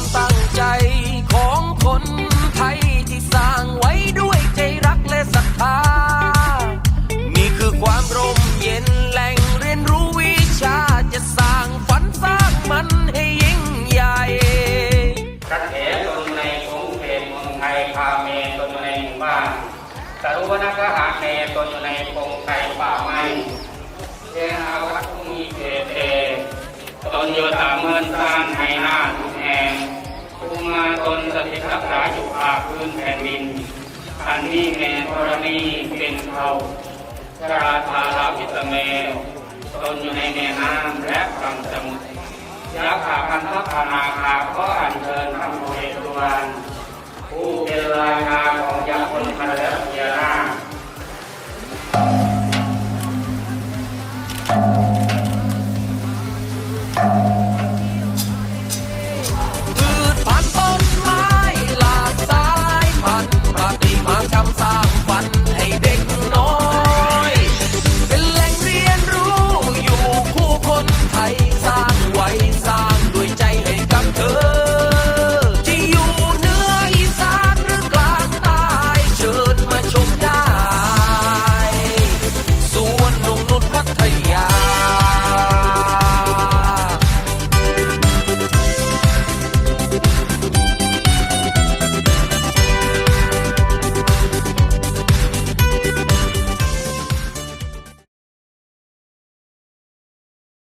ความตั้งใจของคนไทยที่สร้างไว้ด้วยใจรักและศรัทธา นี่คือความร่มเย็นแหล่งเรียนรู้วิชาจะสร้างฝันสร้างมันให้ยิ่งใหญ่กระแถตนในสงเกตเมืองไทยพาเมตนในหมู่บ้านสรุวนักหาเมตนอยู่ในพงไทยป่าไม้เทอาวัตมีเกเตตนโยตามเมืองสร้างให้หน้า มาตนสถิตรักษาอยู่ภาคพื้นแผ่นดิน อันนี้แม่ธรณีเป็นเขาชราธาราพิตเมตนอยู่ในแม่น้ำและลำสมุทรยาขาพันธพานาคาก็อัญเชิญทำโมเดตุวันผู้เป็นราชาของยักษ์คนพันแล